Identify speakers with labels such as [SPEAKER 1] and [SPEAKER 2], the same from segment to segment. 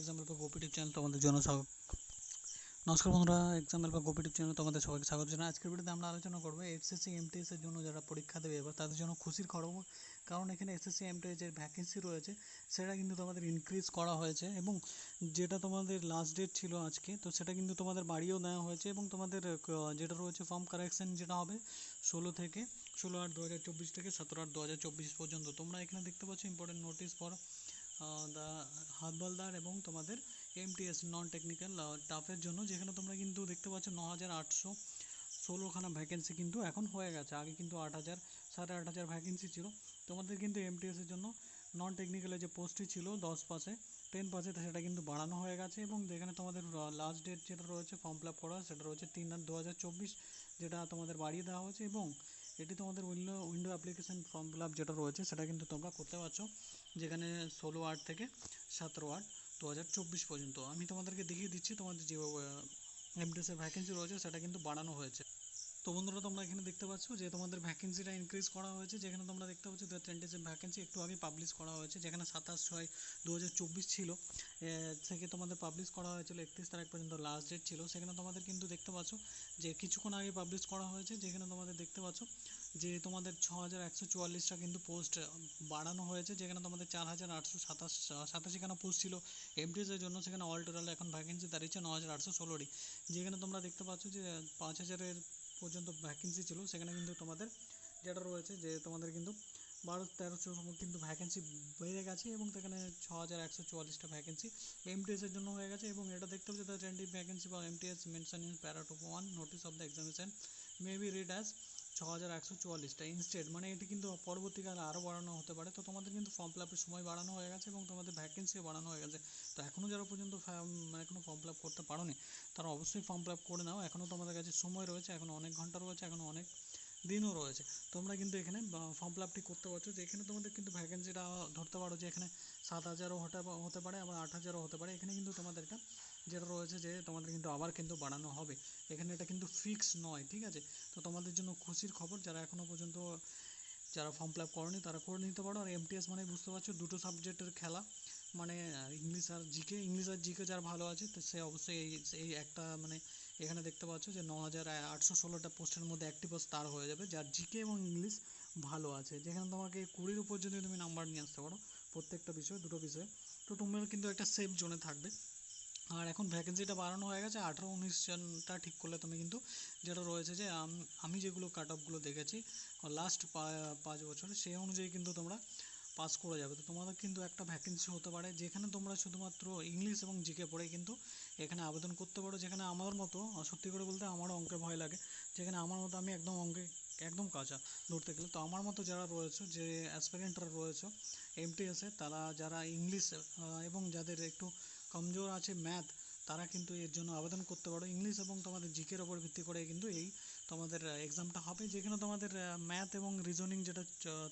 [SPEAKER 1] Example বা Gopi channel তোমাদের জন্য স্বাগত। নমস্কার বন্ধুরা এক্সাম্পল বা গোপি চ্যানেল তোমাদের সবাইকে স্বাগত জানাই। আজকের ভিডিওতে আমরা আলোচনা করব এসএসসি এমটিএস এর জন্য যারা পরীক্ষা দেবে এবার তাদের জন্য খুশির খবর। কারণ এখানে এসএসসি এমটিএস এর ভ্যাকেন্সি রয়েছে, সেটা কিন্তু তোমাদের ইনক্রিজ করা হয়েছে এবং যেটা তোমাদের লাস্ট ডেট ছিল আজকে, তো সেটা কিন্তু তোমাদের বাড়িয়েও দেওয়া হয়েছে এবং তোমাদের যেটা রয়েছে ফর্ম কারেকশন যেটা হবে ষোলো থেকে ষোলো আট দু হাজার চব্বিশ থেকে সতেরো আট দু হাজার চব্বিশ পর্যন্ত। তোমরা এখানে দেখতে পাচ্ছ ইম্পর্টেন্ট নোটিশ ফর দা হাতবালদার এবং তোমাদের এমটিএস নন টেকনিক্যাল টাফের জন্য, যেখানে তোমরা কিন্তু দেখতে পাচ্ছ ন হাজার আটশো ষোলোখানা ভ্যাকেন্সি কিন্তু এখন হয়ে গেছে। আগে কিন্তু আট হাজার সাড়ে আট হাজার ভ্যাকেন্সি ছিল। তোমাদের কিন্তু এমটিএস এর জন্য নন টেকনিক্যালের যে পোস্টটি ছিল দশ পাশে টেন পাশে সেটা কিন্তু বাড়ানো হয়ে গেছে এবং যেখানে তোমাদের লাস্ট ডেট যেটা রয়েছে ফর্ম ফিল আপ করা, সেটা রয়েছে তিন আট দু হাজার চব্বিশ, যেটা তোমাদের বাড়িয়ে দেওয়া হয়েছে এবং এটি তোমাদের window window application form fill up যেটা রয়েছে, সেটা কিন্তু তোমরা করতে পারছ যেখানে ষোলো আট থেকে সতেরো আট দু হাজার চব্বিশ পর্যন্ত। আমি তোমাদেরকে দেখিয়ে দিচ্ছি, তোমাদের যে এমডিএসের ভ্যাকেন্সি রয়েছে, সেটা কিন্তু বাড়ানো হয়েছে। তো বন্ধুরা, তোমরা এখানে দেখতে পাচ্ছ যে তোমাদের ভ্যাকেন্সিটা ইনক্রিজ করা হয়েছে। যেখানে তোমরা দেখতে পাচ্ছ দু হাজার ভ্যাকেন্সি একটু আগে পাবলিশ করা হয়েছে, যেখানে সাতাশ ছয় দু ছিল। থেকে তোমাদের পাবলিশ করা হয়েছিল একত্রিশ তারিখ পর্যন্ত লাস্ট ডেট ছিল। সেখানে তোমাদের কিন্তু দেখতে পাচ্ছ যে কিছুক্ষণ আগে পাবলিশ করা হয়েছে, যেখানে তোমাদের দেখতে পাচ্ছ যে তোমাদের ছ হাজার একশো চুয়াল্লিশটা কিন্তু পোস্ট বাড়ানো হয়েছে, যেখানে তোমাদের চার হাজার আটশো সাতাশ সাতাশিখানা পোস্ট ছিল এমটিএস এর জন্য, সেখানে অল টোটাল এখন ভ্যাকেন্সি দাঁড়িয়েছে ন হাজার আটশো ষোলোটি। যেখানে তোমরা দেখতে পাচ্ছ যে পাঁচ হাজারের পর্যন্ত ভ্যাকেন্সি ছিল, সেখানে কিন্তু তোমাদের যেটা রয়েছে যে তোমাদের কিন্তু বারো তেরোশো কিন্তু ভ্যাকেন্সি বেড়ে গেছে এবং সেখানে ছ হাজার একশো চুয়াল্লিশটা ভ্যাকেন্সি এমটিএসের জন্য হয়ে গেছে এবং এটা দেখতে হবে টোয়েন্টি ভ্যাকেন্সি বা MTS mention in para two one notice of the examination may be read as ছ হাজার একশো চুয়াল্লিশটা ইনস্টেড মানে এটি কিন্তু পরবর্তীকালে আরও বাড়ানো হতে পারে। তো তোমাদের কিন্তু ফর্ম ফিল আপের সময় বাড়ানো হয়ে গেছে এবং তোমাদের ভ্যাকেন্সিও বাড়ানো হয়ে গেছে। তো এখনও যারা পর্যন্ত মানে কোনো ফর্ম ফিল আপ করতে পারোনি, তারা অবশ্যই ফর্ম ফিল আপ করে নাও। এখনও তোমাদের কাছে সময় রয়েছে। এখনও অনেক ঘণ্টা রয়েছে। এখনও অনেক দিনও রয়েছে। তোমরা কিন্তু এখানে ফর্ম ফিল আপটি করতে পারছ। যে এখানে তোমাদের কিন্তু ভ্যাকেন্সিটা ধরতে পারো যে এখানে সাত হাজারও হতে হতে পারে, আবার আট হাজারও হতে পারে। এখানে কিন্তু তোমাদের এটা যেটা রয়েছে যে তোমাদের কিন্তু আবার কিন্তু বাড়ানো হবে। এখানে এটা কিন্তু ফিক্স নয়, ঠিক আছে? তো তোমাদের জন্য খুশির খবর, যারা এখনও পর্যন্ত যারা ফর্ম ফিল আপ করনি, তারা করে নিতে পারো। আর এমটিএস মানে বুঝতে পারছ, দুটো সাবজেক্টের খেলা। মানে ইংলিশ আর জিকে ইংলিশ আর জিকে যার ভালো আছে, তো সে অবশ্যই এই এই একটা মানে এখানে দেখতে পাচ্ছ যে ন হাজার আটশো ষোলোটা পোস্টের মধ্যে একটি পোস্ট তার হয়ে যাবে, যার জিকে এবং ইংলিশ ভালো আছে। যেখানে তোমাকে কুড়ির উপর যদি তুমি নাম্বার নিয়ে আসতে পারো, প্রত্যেকটা বিষয়ে, দুটো বিষয়ে, তো তোমরা কিন্তু একটা সেফ জোনে থাকবে। আর এখন ভ্যাকেন্সিটা বাড়ানো হয়ে গেছে, আঠারো উনিশ জনটা ঠিক করলে তুমি কিন্তু যেটা রয়েছে যে, আমি যেগুলো কাট অফগুলো দেখেছি লাস্ট পাঁচ বছরে, সেই অনুযায়ী কিন্তু তোমরা পাস করে যাবে। তো তোমাদের কিন্তু একটা ভ্যাকেন্সি হতে পারে, যেখানে তোমরা শুধুমাত্র ইংলিশ এবং জিকে পড়ে কিন্তু এখানে আবেদন করতে পারো, যেখানে আমার মতো, সত্যি করে বলতে আমারও অঙ্কে ভয় লাগে, যেখানে আমার মতো আমি একদম অঙ্কে একদম কাঁচা ধরতে গেলে। তো আমার মতো যারা রয়েছে, যে অ্যাসপিরেন্টরা রয়েছে এমটিএসে তারা যারা ইংলিশ এবং যাদের একটু কমজোর আছে ম্যাথ তারা কিন্তু এর জন্য আবেদন করতে পারো। ইংলিশ এবং তোমাদের জিকের ওপর ভিত্তি করে কিন্তু এই তোমাদের এক্সামটা হবে। যেখানে তোমাদের ম্যাথ এবং রিজনিং যেটা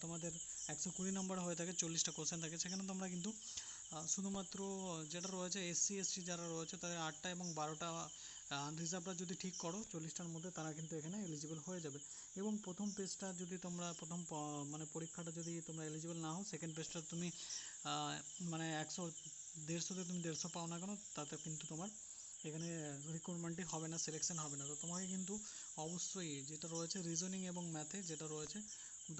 [SPEAKER 1] তোমাদের একশো কুড়ি নম্বর হয়ে থাকে, চল্লিশটা কোশ্চেন থাকে, সেখানে তোমরা কিন্তু শুধুমাত্র যেটা রয়েছে এসসি এসটি যারা রয়েছে, তাদের আটটা এবং বারোটা রিজার্ভটা যদি ঠিক করো, চল্লিশটার মধ্যে তারা কিন্তু এখানে এলিজিবল হয়ে যাবে। এবং প্রথম পেজটা যদি তোমরা, প্রথম মানে পরীক্ষাটা যদি তোমরা এলিজিবল না হও সেকেন্ড পেজটা তুমি মানে একশো দেড়শোতে তুমি দেড়শো পাও না কেন, তাতে কিন্তু তোমার এখানে রিক্রুটমেন্টই হবে না সিলেকশন হবে না। তো তোমাকে কিন্তু অবশ্যই যেটা রয়েছে রিজনিং এবং ম্যাথে যেটা রয়েছে,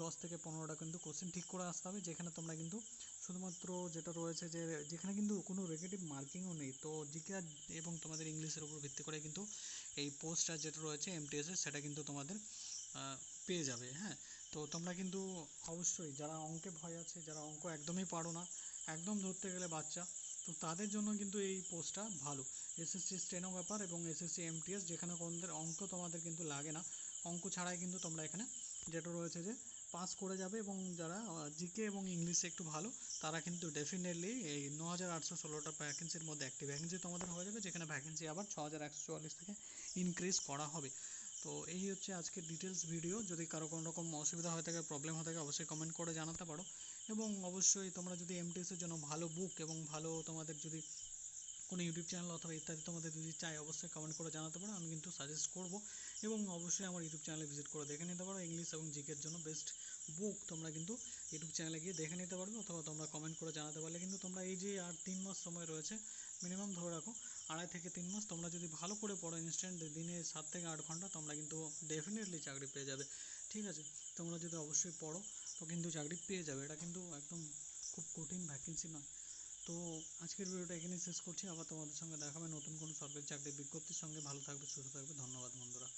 [SPEAKER 1] দশ থেকে পনেরোটা কিন্তু কোশ্চেন ঠিক করে আসতে হবে, যেখানে তোমরা কিন্তু শুধুমাত্র যেটা রয়েছে যে, যেখানে কিন্তু কোনো নেগেটিভ মার্কিংও নেই। তো জিকে এবং তোমাদের ইংলিশের উপর ভিত্তি করে কিন্তু এই পোস্টটা যেটা রয়েছে এমটিএসের সেটা কিন্তু তোমাদের পেয়ে যাবে হ্যাঁ? তো তোমরা কিন্তু অবশ্যই যারা অঙ্কে ভয় আছে, যারা অঙ্ক একদমই পারো না একদম ধরতে গেলে বাচ্চা। তো তাদের জন্য কিন্তু এই পোস্টটা ভালো। এসএসসি স্টেনোগ্রাফার এবং এসএসসি এমটিএস যেখানে তোমাদের অঙ্ক তোমাদের কিন্তু লাগে না। অঙ্ক ছাড়াই কিন্তু তোমরা এখানে যেটা রয়েছে যে পাস করে যাবে এবং যারা জিকে এবং ইংলিশে একটু ভালো, তারা কিন্তু ডেফিনেটলি এই ন হাজার আটশো ষোলোটা ভ্যাকেন্সির মধ্যে একটি ভ্যাকেন্সি তোমাদের হয়ে যাবে যেখানে ভ্যাকেন্সি আবার ছ হাজার একশো চুয়াল্লিশ থেকে ইনক্রিজ করা হবে। তো এই হচ্ছে আজকের ডিটেলস ভিডিও যদি কারও কোনো রকম অসুবিধা হয়ে থাকে প্রবলেম হয়ে থাকে, অবশ্যই কমেন্ট করে জানাতে পারো। এবং অবশ্যই তোমরা যদি এমটিএসের জন্য ভালো বুক এবং ভালো তোমাদের যদি কোনো ইউটিউব চ্যানেল অথবা ইত্যাদি তোমাদের যদি চাই, অবশ্যই কমেন্ট করে জানাতে পারো, আমি কিন্তু সাজেস্ট করব। এবং অবশ্যই আমার ইউটিউব চ্যানেলে ভিজিট করে দেখে নিতে পারো ইংলিশ এবং জিকের জন্য বেস্ট বুক তোমরা কিন্তু ইউটিউব চ্যানেলে গিয়ে দেখে নিতে পারবে অথবা তোমরা কমেন্ট করে জানাতে পারলে। কিন্তু তোমরা এই যে আর তিন মাস সময় রয়েছে মিনিমাম ধরে রাখো, আড়াই থেকে তিন মাস তোমরা যদি ভালো করে পড়ো ইনস্ট্যান্ট দিনে সাত থেকে আট ঘণ্টা, তোমরা কিন্তু ডেফিনেটলি চাকরি পেয়ে যাবে। ঠিক আছে? তোমরা যদি অবশ্যই পড়ো তো কিন্তু চাকরি পেয়ে যাবে। এটা কিন্তু একদম খুব কঠিন ভ্যাকেন্সি নয়। তো আজকের ভিডিওটা এখানেই শেষ করছি। আবার তোমাদের সঙ্গে দেখাবে নতুন কোনো সরকারি চাকরির বিজ্ঞপ্তির সঙ্গে। ভালো থাকবে, সুস্থ থাকবে। ধন্যবাদ বন্ধুরা।